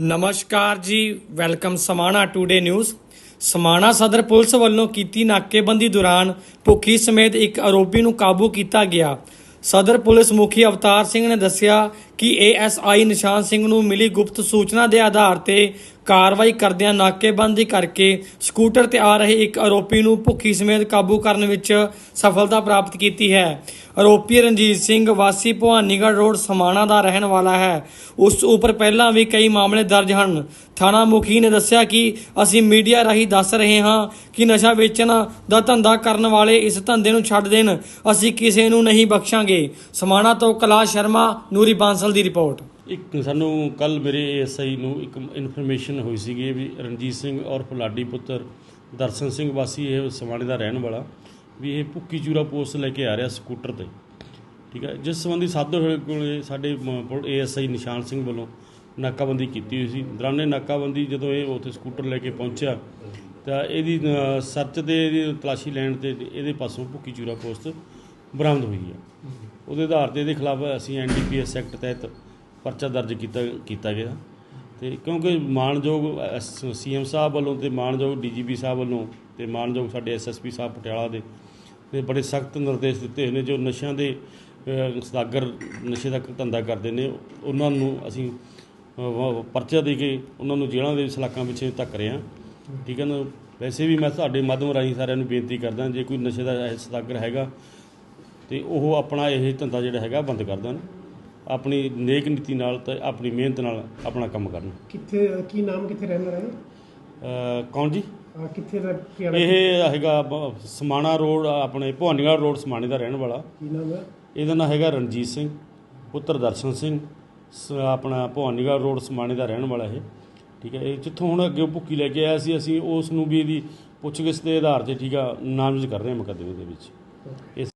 ਨਮਸਕਾਰ ਜੀ, welcome Samana today news Samana ਸਦਰ ਪੁਲਿਸ ਵੱਲੋਂ ਕੀਤੀ ਨਾਕੇਬੰਦੀ ਦੌਰਾਨ ਭੁੱਖੀ ਸਮੇਤ ਇੱਕ ਆਰੋਪੀ ਨੂੰ ਕਾਬੂ ਕੀਤਾ ਗਿਆ। ਸਦਰ ਪੁਲਿਸ ਮੁਖੀ ਅਵਤਾਰ ਸਿੰਘ ਨੇ ਦੱਸਿਆ ਕਿ ਏਐਸਆਈ ਨਿਸ਼ਾਨ ਸਿੰਘ ਨੂੰ ਮਿਲੀ ਗੁਪਤ ਸੂਚਨਾ ਦੇ ਆਧਾਰ ਤੇ ਕਾਰਵਾਈ ਕਰਦਿਆਂ ਨਾਕੇਬੰਦੀ ਕਰਕੇ ਸਕੂਟਰ ਤੇ ਆ ਰਹੇ ਇੱਕ ਆਰੋਪੀ ਨੂੰ ਭੁੱਖੀ ਸਮੇਤ ਕਾਬੂ ਕਰਨ ਵਿੱਚ ਸਫਲਤਾ ਪ੍ਰਾਪਤ ਕੀਤੀ ਹੈ। ਆਰੋਪੀ ਰਣਜੀਤ ਸਿੰਘ ਵਾਸੀ ਭਵਾਨੀਗੜ੍ਹ ਰੋਡ ਸਮਾਣਾ ਦਾ ਰਹਿਣ ਵਾਲਾ ਹੈ। ਉਸ ਉੱਪਰ ਪਹਿਲਾਂ ਵੀ ਕਈ ਮਾਮਲੇ ਦਰਜ ਹਨ। ਥਾਣਾ ਮੁਖੀ ਨੇ ਦੱਸਿਆ ਕਿ ਅਸੀਂ ਮੀਡੀਆ ਰਾਹੀਂ ਦੱਸ ਰਹੇ ਹਾਂ ਕਿ ਨਸ਼ਾ ਵੇਚਣ ਦਾ ਧੰਦਾ ਕਰਨ ਵਾਲੇ ਇਸ ਧੰਦੇ ਨੂੰ ਛੱਡ ਦੇਣ, ਅਸੀਂ ਕਿਸੇ ਨੂੰ ਨਹੀਂ ਬਖਸ਼ਾਂਗੇ। ਸਮਾਣਾ ਤੋਂ ਕੈਲਾਸ਼ ਸ਼ਰਮਾ, ਨੂਰੀ ਬਾਂਸਲ ਦੀ ਰਿਪੋਰਟ। ਇੱਕ ਸਾਨੂੰ ਕੱਲ ਮੇਰੇ ਐਸਆਈ ਨੂੰ ਇੱਕ ਇਨਫੋਰਮੇਸ਼ਨ ਹੋਈ ਸੀਗੀ ਵੀ ਰਣਜੀਤ ਸਿੰਘ ਔਰ ਫਲਾਡੀ ਪੁੱਤਰ ਦਰਸ਼ਨ ਸਿੰਘ ਵਾਸੀ ਇਹ ਸਮਾਣੇ ਦਾ ਰਹਿਣ ਵਾਲਾ ਵੀ ਇਹ ਭੁੱਕੀ ਚੂਰਾ ਪੋਸਟ ਲੈ ਕੇ ਆ ਰਿਹਾ ਸਕੂਟਰ ਤੇ। ਠੀਕ ਹੈ ਜਿਸ ਸੰਬੰਧੀ ਹੋਏ ਕੋਲੇ ਸਾਡੇ ਏਐਸਆਈ ਨਿਸ਼ਾਨ ਸਿੰਘ ਵੱਲੋਂ ਨਾਕਾਬੰਦੀ ਕੀਤੀ ਹੋਈ ਸੀ। ਦੌਰਾਨੇ ਨਾਕਾਬੰਦੀ ਜਦੋਂ ਇਹ ਉੱਥੇ ਸਕੂਟਰ ਲੈ ਕੇ ਪਹੁੰਚਿਆ ਤਾਂ ਇਹਦੀ ਸਰਚ ਤੇ ਇਹਦੀ ਤਲਾਸ਼ੀ ਲੈਣ ਤੇ ਇਹਦੇ ਪਾਸੋਂ ਭੁੱਕੀ ਚੂਰਾ ਪੋਸਟ ਬਰਾਮਦ ਹੋਈ ਹੈ। ਉਹਦੇ ਆਧਾਰ ਤੇ ਇਹਦੇ ਖਿਲਾਫ ਅਸੀਂ ਐਨਡੀਪੀਐਸ ਐਕਟ ਤਹਿਤ ਪਰਚਾ ਦਰਜ ਕੀਤਾ ਕੀਤਾ ਗਿਆ। ਤੇ ਕਿਉਂਕਿ ਮਾਨਯੋਗ ਸੀਐਮ ਸਾਹਿਬ ਵੱਲੋਂ ਤੇ ਮਾਨਯੋਗ ਡੀਜੀਪੀ ਸਾਹਿਬ ਵੱਲੋਂ ਤੇ ਮਾਨਯੋਗ ਸਾਡੇ ਐਸਐਸਪੀ ਸਾਹਿਬ ਪਟਿਆਲਾ ਦੇ ਤੇ ਬੜੇ ਸਖਤ ਨਿਰਦੇਸ਼ ਦਿੱਤੇ ਹੋਏ ਨੇ ਜੋ ਨਸ਼ਿਆਂ ਦੇ ਸਦਾਗਰ ਨਸ਼ੇ ਦਾ ਧੰਦਾ ਕਰਦੇ ਨੇ। ਉਹਨਾਂ ਨੂੰ ਅਸੀਂ ਪਰਚਾ ਦੇ ਕੇ ਉਹਨਾਂ ਨੂੰ ਜੇਲ੍ਹਾਂ ਦੇ ਸਲਾਕਾਂ ਪਿੱਛੇ ਧੱਕ ਰਹੇ ਹਾਂ। ਠੀਕ ਹੈ ਨਾ? ਵੈਸੇ ਵੀ ਮੈਂ ਤੁਹਾਡੇ ਮਾਧਿਅਮ ਰਾਹੀਂ ਸਾਰਿਆਂ ਨੂੰ ਬੇਨਤੀ ਕਰਦਾ, ਜੇ ਕੋਈ ਨਸ਼ੇ ਦਾ ਇਹ ਸਦਾਗਰ ਹੈਗਾ ਤੇ ਉਹ ਆਪਣਾ ਇਹ ਧੰਦਾ ਜਿਹੜਾ ਹੈਗਾ ਬੰਦ ਕਰ ਦੇਣ। ਆਪਣੀ ਨੇਕ ਨੀਤੀ ਨਾਲ ਤੇ ਆਪਣੀ ਮਿਹਨਤ ਨਾਲ ਆਪਣਾ ਕੰਮ ਕਰਨ। ਕਿੱਥੇ ਕੀ ਨਾਮ ਕਿੱਥੇ ਰਹਿਣ ਵਾਲਾ ਹੈ? ਕੌਣ ਜੀ? ਕਿੱਥੇ ਦਾ ਇਹ ਹੈਗਾ ਸਮਾਣਾ ਰੋਡ ਆਪਣੇ ਭਵਾਨੀਗੜ੍ਹ ਰੋਡ ਸਮਾਣੇ ਦਾ ਰਹਿਣ ਵਾਲਾ। ਕੀ ਨਾਮ ਹੈ? ਇਹਦਾ ਨਾਮ ਹੈਗਾ ਰਣਜੀਤ ਸਿੰਘ ਪੁੱਤਰ ਦਰਸ਼ਨ ਸਿੰਘ ਆਪਣਾ ਭਵਾਨੀਗੜ੍ਹ ਰੋਡ ਸਮਾਣੇ ਦਾ ਰਹਿਣ ਵਾਲਾ ਇਹ। ਠੀਕ ਹੈ ਇਹ ਜਿੱਥੋਂ ਹੁਣ ਅੱਗੇ ਭੁੱਕੀ ਲੈ ਕੇ ਆਇਆ ਸੀ ਅਸੀਂ ਉਸ ਨੂੰ ਵੀ ਇਹਦੀ ਪੁੱਛਗਿੱਛ ਦੇ ਆਧਾਰ ਤੇ ਠੀਕ ਆ ਨਾਮਜ਼ਦ ਕਰ ਰਹੇ ਹਾਂ ਮੁਕੱਦਮੇ ਦੇ ਵਿੱਚ। ਇਸ